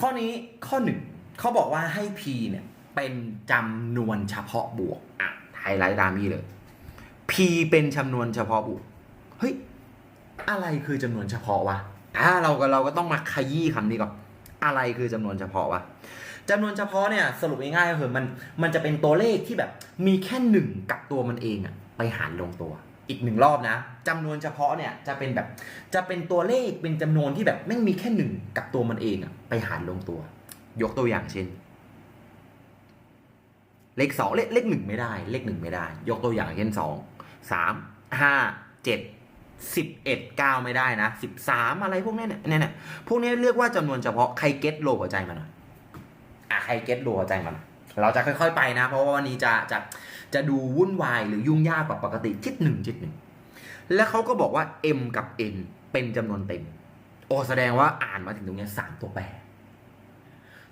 ข้อนี้ข้อหนึ่งเขาบอกว่าให้ p เนี่ย เป็นจำนวนเฉพาะบวกอะไฮไลท์ตามนี้เลย p เป็นจำนวนเฉพาะบวก เฮ้ย อะไรคือจำนวนเฉพาะวะอ่าเราก็เราก็ต้องมาขยี้คำนี้ก่อนอะไรคือจำนวนเฉพาะวะจำนวนเฉพาะเนี่ยสรุปง่ายๆก็คือมันมันจะเป็นตัวเลขที่แบบมีแค่หนึ่งกับตัวมันเองอะไปหารลงตัว อีกหนึ่งรอบนะจำนวนเฉพาะเนี่ยจะเป็นแบบจะเป็นตัวเลขเป็นจำนวนที่แบบแม่มีแค่หนึ่งกับตัวมันเองอะไปหารลงตัว ยกตัวอย่างเช่น เลขสองเลขเลขหนึ่งไม่ได้ เลขหนึ่งไม่ได้ ยกตัวอย่างเช่นสองสามห้าเจ็ดสิบเอ็ดเก้าไม่ได้นะสิบสามอะไรพวกนี้เนี่ยเนี่ยเนี่ยพวกนี้เรียกว่าจำนวนเฉพาะใครเก็ตโลหัวใจมาหน่อยอะใครเก็ตโลหัวใจมาหน่อย เราจะค่อย ๆ ไปนะ เพราะว่าวันนี้จะจะจะดูวุ่นวายหรือยุ่งยากกว่าปกติจิตหนึ่งจิตหนึ่งแล้วเขาก็บอกว่า m กับ n เป็นจำนวนเต็ม โอแสดงว่าอ่านมาถึงตรงนี้สามตัวแปร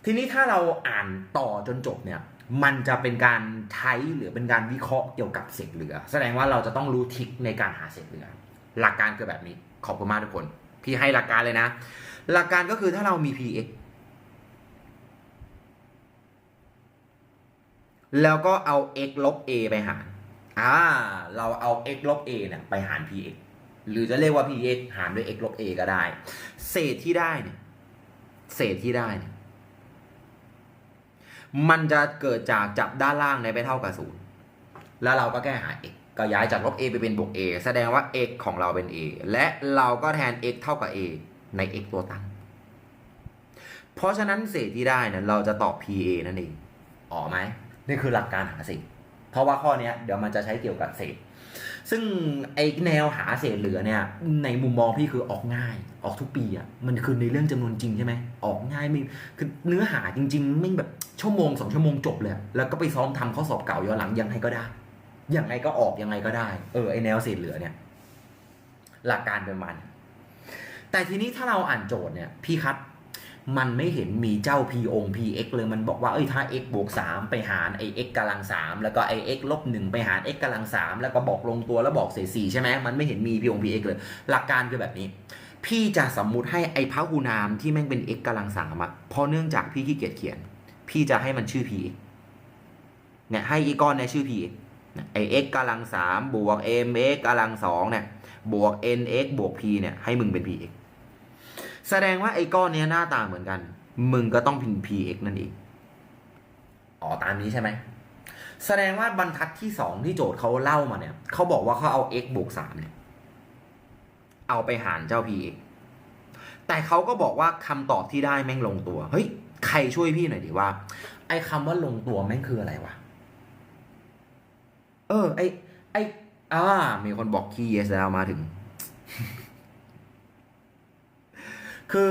ทีนี้ถ้าเราอ่านต่อจนจบเนี่ย มันจะเป็นการใช้หรือเป็นการวิเคราะห์เกี่ยวกับเศษเหลือ แสดงว่าเราจะต้องรู้ทริคในการหาเศษเหลือ หลักการคือแบบนี้ ขอบคุณมากทุกคน พี่ให้หลักการเลยนะ หลักการก็คือถ้าเรามี px แล้วก็เอา x ลบ a ไปหาร อ่า เราเอา x ลบ a เนี่ยไปหาร px หรือจะเรียกว่า px หารด้วย x ลบ a ก็ได้ เศษที่ได้เนี่ยเศษที่ได้เนี่ยมันจะเกิดจากจับด้านล่างในไปเท่ากับศูนย์แล้วเราก็แก้หา x ก็ย้ายจากลบ a ไปเป็นบวก a แสดงว่า x ของเราเป็น a และเราก็แทน x เท่ากับ a ใน x ตัวตั้ง เพราะฉะนั้นเศษที่ได้เนี่ยเราจะตอบ pa นั่นเองอ๋อไหม นี่คือหลักการหาเศษ เพราะว่าข้อเนี้ยเดี๋ยวมันจะใช้เกี่ยวกับเศษ ซึ่งไอแนวหาเศษเหลือเนี่ย ในมุมมองพี่คือออกง่าย ออกทุกปีอะ่ะ มันคือในเรื่องจำนวนจริงใช่ไหม ออกง่ายไม่คือเนื้อหาจริงๆ ไม่แบบชั่วโมงสองชั่วโมงจบเลย แล้วก็ไปซ้อมทำข้อสอบเก่าย้อนหลังยังไงก็ได้ ยังไงก็ออกยังไงก็ได้ เออไอแนวเศษเหลือเนี่ย หลักการเป็นมัน แต่ทีนี้ถ้าเราอ่านโจทย์เนี่ย พี่คัด มันไม่เห็นมีเจ้า p อง px เลยมันบอกว่าเอ้ยถ้า x บวก3ไปหารไอ x กำลัง3แล้วก็ไอ x ลบ1ไปหาร x กำลัง3แล้วก็บอกลงตัวแล้วบอกเศษ4ใช่ไหมมันไม่เห็นมี p อง px เลย หลักการคือแบบนี้ พี่จะสมมุติให้ไอพหุนามที่แม่งเป็น x กำลัง3อะเพราะเนื่องจากพี่ขี้เกียจเขียน พี่จะให้มันชื่อ px เนี่ยให้อีกก้อนเนี่ยชื่อ px ไอ x กำลัง3บวก mx กำลัง2เนี่ยบวก nx บวก p เนี่ยให้มึงเป็น px แสดงว่าไอ้ก้อนเนี้ยหน้าตาเหมือนกัน มึงก็ต้องพิมพ์ px นั่นเองอ๋อตามนี้ใช่ไหม แสดงว่าบรรทัดที่สองที่โจทย์เขาเล่ามาเนี่ยเขาบอกว่าเขาเอา x บวกสามเนี่ย เอาไปหารเจ้า px แต่เขาก็บอกว่าคำตอบที่ได้แม่งลงตัว เฮ้ย ใครช่วยพี่หน่อยดิว่า ไอ้คำว่าลงตัวแม่งคืออะไรวะ เออ ไอไออ่า มีคนบอกคีย์ yes แล้วมาถึง คือ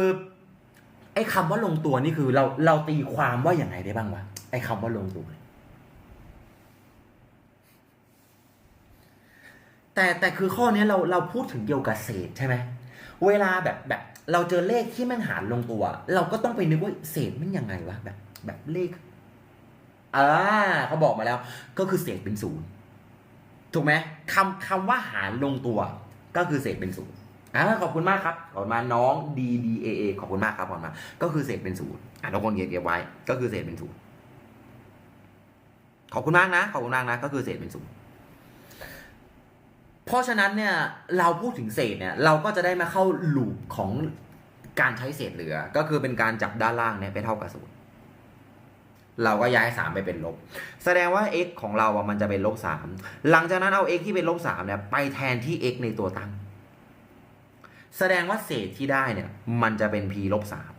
ไอ้คำว่าลงตัวนี่คือเราเราตีความว่าอย่างไรได้บ้างวะไอ้คำว่าลงตัว แต่แต่คือข้อนี้เราเราพูดถึงเกี่ยวกับเศษใช่ไหมเวลาแบบแบบ เราเจอเลขที่แม่งหารลงตัว เราก็ต้องไปนึกว่าเศษมันยังไงวะแบบ แบบเลขอ่าเขาบอกมาแล้ว ก็คือเศษเป็นศูนย์ถูกไหมคำคำว่าหารลงตัว ก็คือเศษเป็นศูนย์ อ่าขอบคุณมากครับขอบคุณมาน้อง D D A A ขอบคุณมากครับขอบคุณมา ก็คือเศษเป็นศูนย์อะทุกคนเก็บไว้ ก็คือเศษเป็นศูนย์ขอบคุณมากนะขอบคุณมากนะก็คือเศษเป็นศูนย์เพราะฉะนั้นเนี่ยเราพูดถึงเศษเนี่ยเราก็จะได้มาเข้าลูปของการใช้เศษเหลือ ก็คือเป็นการจับด้านล่างเนี่ยไปเท่ากับศูนย์เราก็ย้ายสามไปเป็นลบ แสดงว่า x ของเราอะมันจะเป็นลบสามหลังจากนั้นเอา x ที่เป็นลบสามเนี่ยไปแทนที่ x ในตัวตั้ง แสดงว่าเศษที่ได้เนี่ย มันจะเป็น p ลบสาม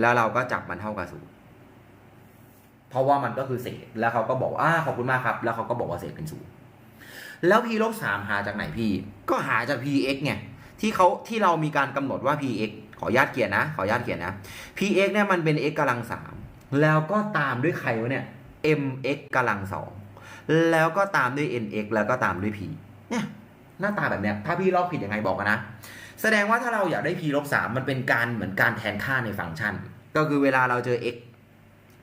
แล้วเราก็จับมันเท่ากับศูนย์เพราะว่ามันก็คือเศษ แล้วเขาก็บอกอ่าขอบคุณมากครับ แล้วเขาก็บอกว่าเศษเป็นศูนย์แล้ว p ลบสามหาจากไหนพี่ ก็หาจาก px ไงที่เขาที่เรามีการกำหนดว่า px ขออนุญาตเขียนนะ ขออนุญาตเขียนนะ px เนี่ยมันเป็น x กำลังสามแล้วก็ตามด้วยใครวะเนี่ย mx กำลังสองแล้วก็ตามด้วย nx แล้วก็ตามด้วย p เนี่ยหน้าตาแบบเนี้ยถ้าพี่ลอกผิดยังไงบอกกันนะ แสดงว่าถ้าเราอยากได้ p ลบสามมันเป็นการเหมือนการแทนค่าในฟังก์ชัน ก็คือเวลาเราเจอ x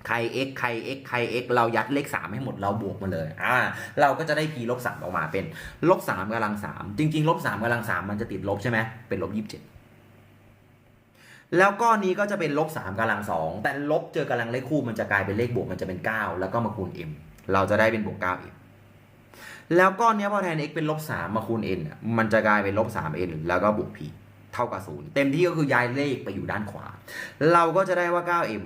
ใคร x ใคร x ใคร x เรายัดเลขสามให้หมดเราบวกมาเลย อ่า เราก็จะได้ p ลบสออกมาเป็นลบสามกำลังสามจริงๆลบสามกำลังสามมันจะติดลบใช่ไหมเป็นลบยีแล้วก้อนนี้ก็จะเป็นลบสามกำลังสองแต่ลบเจอกำลังเลขคู่มันจะกลายเป็นเลขบวกมันจะเป็นเก้าแล้วก็มาคูณ m เราจะได้เป็นบวกเก้า m แล้วก้อนนี้พอแทน x เป็นลบสามมาคูณ n อะมันจะกลายเป็นลบสาม n แล้วก็บวก p เท่ากับศูนย์เต็มที่ก็คือย้ายเลขไปอยู่ด้านขวา เราก็จะได้ว่า 9m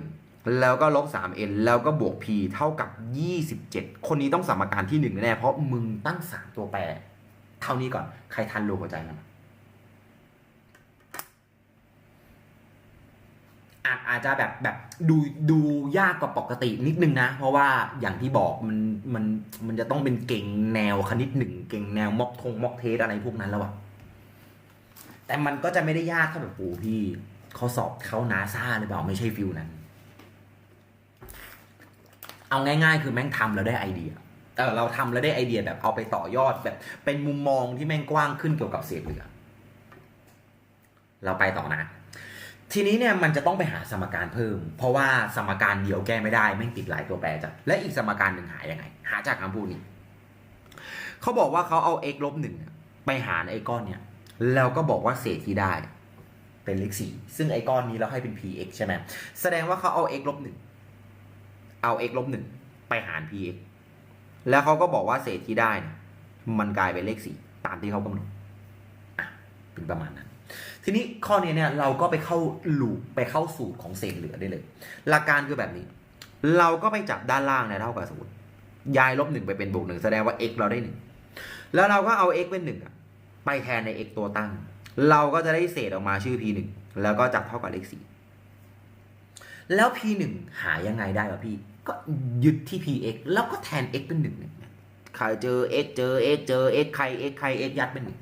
แล้วก็ลบ 3n แล้วก็บวก p เท่ากับ 27 คนนี้ต้องสมการที่ 1 แน่ เพราะมึงตั้ง 3 ตัวแปร เท่านี้ก่อน ใครทันรูหัวใจมัน อาจอาจจะแบบแบบดูดูยากกว่าปกตินิดนึงนะ เพราะว่าอย่างที่บอกมันมันมันจะต้องเป็นเก่งแนวคณิตหนึ่งเก่งแนวม็อกทงม็อกเทสอะไรพวกนั้นแล้วอะแต่มันก็จะไม่ได้ยากเท่าแบบโอ้พี่เขาสอบเขานาซาหรือเปล่าไม่ใช่ฟิลนั้น เอาง่ายๆ คือแม่งทำแล้วได้ไอเดียเออเราทำแล้วได้ไอเดียแบบเอาไปต่อยอดแบบ เป็นมุมมองที่แม่งกว้างขึ้นเกี่ยวกับเศษเหลือ เราไปต่อนะ ทีนี้เนี่ยมันจะต้องไปหาสมการเพิ่ม เพราะว่าสมการเดียวแก้ไม่ได้แม่ติดหลายตัวแปรจ้ะและอีกสมการหนึ่งหายังไง หาจากคำพูดนี้เขาบอกว่าเขาเอา x ลบหนึ่งไปหารไอ้ก้อนเนี่ยแล้วก็บอกว่าเศษที่ได้เป็นเลขสี่ซึ่งไอ้ก้อนนี้เราให้เป็น px ใช่ไหมแสดงว่าเขาเอา x ลบหนึ่งเอา x ลบหนึ่งไปหาร px แล้วเขาก็บอกว่าเศษที่ได้เนี่ยมันกลายเป็นเลขสี่ตามที่เขากำหนดเป็นประมาณนั้น ทีนี้ข้อนี้เนี่ยเราก็ไปเข้าลูปไปเข้าสูตรของเศษเหลือได้เลย หลักการคือแบบนี้ เราก็ไปจับด้านล่างเนี่ยเท่ากับศูนย์ย้ายลบหนึ่งไปเป็นบวกหนึ่งแสดงว่า x เราได้หนึ่งแล้วเราก็เอา x เป็นหนึ่งไปแทนใน x ตัวตั้ง เราก็จะได้เศษออกมาชื่อ p หนึ่งแล้วก็จับเท่ากับเลขสี่แล้ว p หนึ่งหายังไงได้วะพี่ ก็ยึดที่ px แล้วก็แทน x เป็นหนึ่งใครเจอ x เจอ x เจอ x ใคร x ใคร x ยัดเป็นหนึ่ง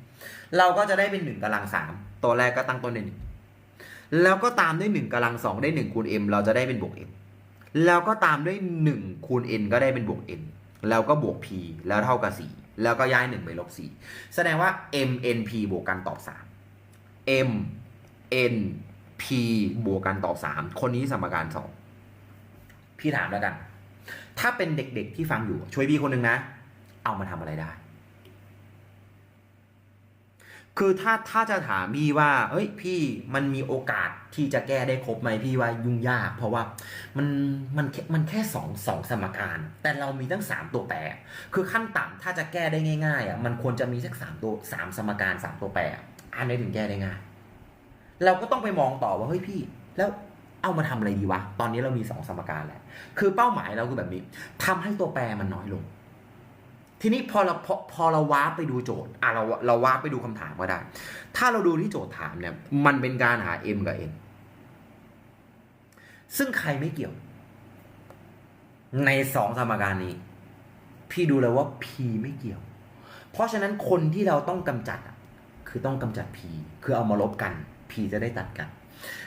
เราก็จะได้เป็นหนึ่งกำลังสาม ตัวแรกก็ตั้งต้นด้วยหนึ่งแล้วก็ตามด้วยหนึ่งกำลังสองได้หนึ่งคูณ m เราจะได้เป็นบวก m แล้วก็ตามด้วยหนึ่งคูณ n ก็ได้เป็นบวก n แล้วก็บวก p แล้วเท่ากับสี่แล้วก็ย้ายหนึ่งไปลบสี่แสดงว่า m n p บวกกันตอบสาม m n p บวกกันตอบสามคนนี้สมการสองพี่ถามแล้วกัน ถ้าเป็นเด็กๆที่ฟังอยู่ช่วยพี่คนหนึ่งนะ เอามาทำอะไรได้ คือถ้าถ้าจะถามพี่ว่า เอ้ย พี่มันมีโอกาสที่จะแก้ได้ครบไหมพี่ว่ายุ่งยาก เพราะว่ามันมันแค่มันแค่สองสองสมการ แต่เรามีตั้งสามตัวแปรคือขั้นต่ำถ้าจะแก้ได้ง่ายๆอะมันควรจะมีสักสามตัวสามสมการสามตัวแปรอันไหนี้ถึงแก้ได้ง่าย เราก็ต้องไปมองต่อว่าเฮ้ยพี่ แล้วเอามาทำอะไรดีวะ ตอนนี้เรามีสองสมการแล้ว คือเป้าหมายเราคือแบบนี้ทำให้ตัวแปรมันน้อยลง ทีนี้พอเราพอพอเราว้าไปดูโจทย์อะเราเราว้าไปดูคำถามก็ได้ ถ้าเราดูที่โจทย์ถามเนี่ยมันเป็นการหา m กับ n ซึ่งใครไม่เกี่ยว ในสองสมการนี้ พี่ดูเลยว่า p ไม่เกี่ยว เพราะฉะนั้นคนที่เราต้องกำจัดอะคือต้องกำจัด p คือเอามาลบกัน p จะได้ตัดกัน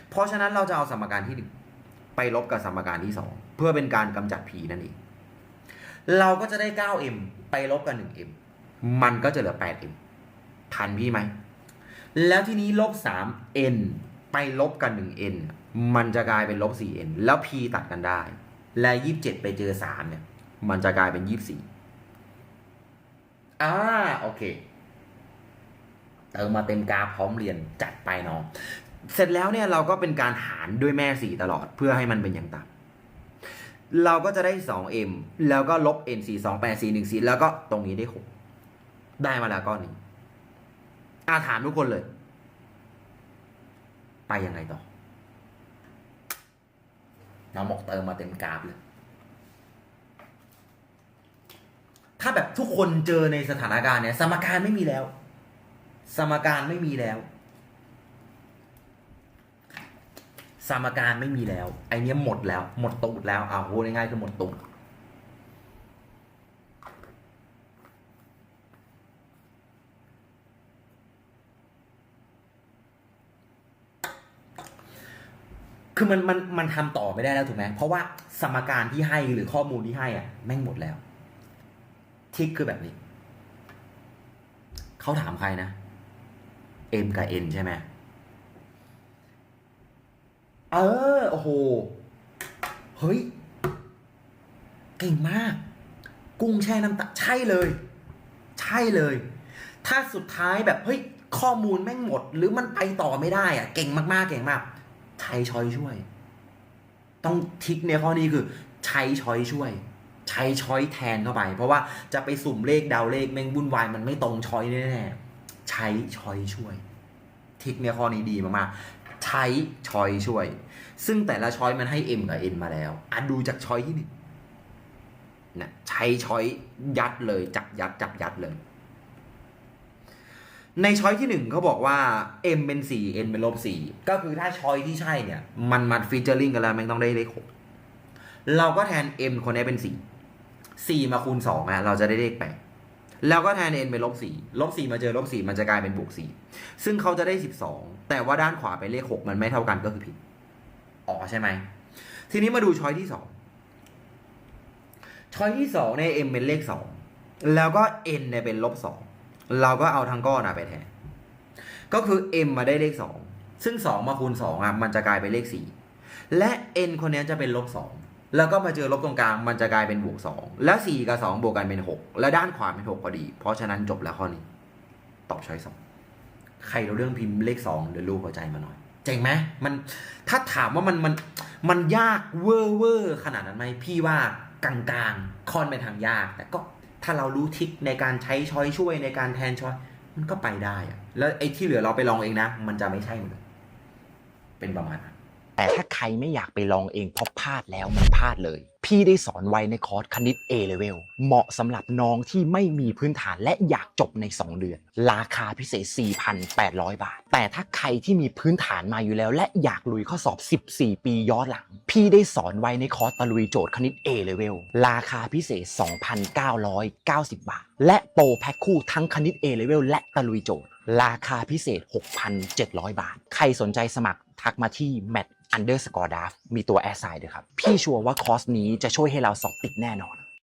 เพราะฉะนั้นเราจะเอาสมการที่หนึ่งไปลบกับสมการที่สองเพื่อเป็นการกำจัด p นั่นเอง เราก็จะได้ 9m ไปลบกับ 1m มันก็จะเหลือ 8m ทันพี่ไหม แล้วทีนี้ลบ 3n ไปลบกับ 1n มันจะกลายเป็นลบ 4n แล้ว p ตัดกันได้ และ 27 ไปเจอ 3 เนี่ย มันจะกลายเป็น 24อ่าโอเคเติมมาเต็มกราฟพร้อมเรียนจัดไปเนาะเสร็จแล้วเนี่ยเราก็เป็นการหารด้วยแม่ 4 ตลอดเพื่อให้มันเป็นอย่างต่ำ เราก็จะได้ 2m แล้วก็ลบ n 4 2 8 4 1 4แล้วก็ตรงนี้ได้ 6 ได้มาแล้วก้อนนี้อาถามทุกคนเลย ไปยังไงต่อ น้องบอกเติมมาเต็มกราฟเลย ถ้าแบบทุกคนเจอในสถานการณ์เนี่ย สมการไม่มีแล้ว สมการไม่มีแล้ว สมการไม่มีแล้ว ไอเนี้ยหมดแล้ว หมดตูดแล้วเอาพูดง่ายๆคือหมดตูดคือมันมันมันทำต่อไม่ได้แล้วถูกไหมเพราะว่าสมการที่ให้หรือข้อมูลที่ให้อะแม่งหมดแล้วทิกคือแบบนี้ เขาถามใครนะ M กับ N ใช่ไหม เออ โอ้โห เฮ้ย เก่งมาก กุ้งแช่น้ำตาใช่เลย ใช่เลย ถ้าสุดท้ายแบบเฮ้ยข้อมูลแม่งหมด หรือมันไปต่อไม่ได้อะเก่งมากๆ เก่งมากทใช้ช้อยช่วย ต้องทิกในข้อนี้คือ ใช้ช้อยช่วย ใช้ช้อยแทนเข้าไป เพราะว่าจะไปสุ่มเลขเดาวเลขแม่งวุ่นวายมันไม่ตรงช้อยแน่ๆใช้ช้อยช่วยทิกในข้อนี้ดีมากๆ ใช้ช้อยช่วย ซึ่งแต่ละช้อยมันให้ M กับ N มาแล้วอะดูจากช้อยที่หนึ่งนะใช้ช้อยยัดเลยจับยัดจับยัดเลย ในช้อยที่หนึ่งเขาบอกว่า M เป็นสี่ N เป็นลบสี่ก็คือถ้าช้อยที่ใช่เนี่ย มันมันฟีเจอริงกันแล้วมันต้องได้เลขหกเราก็แทน M คนนี้เป็นสี่สี่มาคูณสองอะเราจะได้เลขแปด แล้วก็แทน n เป็นลบสี่ลบสี่มาเจอลบสี่มันจะกลายเป็นบวกสี่ซึ่งเขาจะได้สิบสองแต่ว่าด้านขวาเป็นเลขหกมันไม่เท่ากันก็คือผิด อ๋อใช่ไหม ทีนี้มาดูช้อยที่สองช้อยที่สองเนี่ย m เป็นเลขสองแล้วก็ n เนี่ยเป็นลบสองเราก็เอาทั้งก้อนไปแทน ก็คือ m มาได้เลขสองซึ่งสองมาคูณสองอะมันจะกลายเป็นเลขสี่และ n คนนี้จะเป็นลบสอง แล้วก็มาเจอลบตรงกลางมันจะกลายเป็นบวกสองแล้วสี่กับสองบวกกันเป็นหกและด้านขวาเป็นหกพอดี เพราะฉะนั้นจบแล้วข้อนี้ ตอบช้อยสองใครเราเรื่องพิมพ์เลขสองหรือรูปหัวใจมาหน่อยเจ๋งไหมมันถ้าถามว่ามันมันมันยากเวอร์เวอร์ขนาดนั้นไหมพี่ว่ากลางๆค่อนไปทางยาก แต่ก็ถ้าเรารู้ทริคในการใช้ช้อยช่วยในการแทนช้อยมันก็ไปได้อะแล้วไอ้ที่เหลือเราไปลองเองนะ มันจะไม่ใช่หมดเลยเป็นประมาณนั้น แต่ถ้าใครไม่อยากไปลองเองเพราะพลาดแล้วมันพลาดเลย พี่ได้สอนไว้ในคอร์สคณิต A level เหมาะสำหรับน้องที่ไม่มีพื้นฐานและอยากจบใน 2 เดือน ราคาพิเศษ 4,800 บาท แต่ถ้าใครที่มีพื้นฐานมาอยู่แล้ว และอยากลุยข้อสอบ 14 ปีย้อนหลัง พี่ได้สอนไว้ในคอร์สตะลุยโจทย์คณิต A level ราคาพิเศษ 2,990 บาท และโปรแพ็คคู่ทั้งคณิต A level และตะลุยโจทย์ ราคาพิเศษ 6,700 บาท ใครสนใจสมัครทักมาที่ m a t a f มีตัวแอสไซด์ด้วยครับ พี่ชัวร์ว่าคอร์สนี้จะช่วยให้เราสอบติดแน่นอน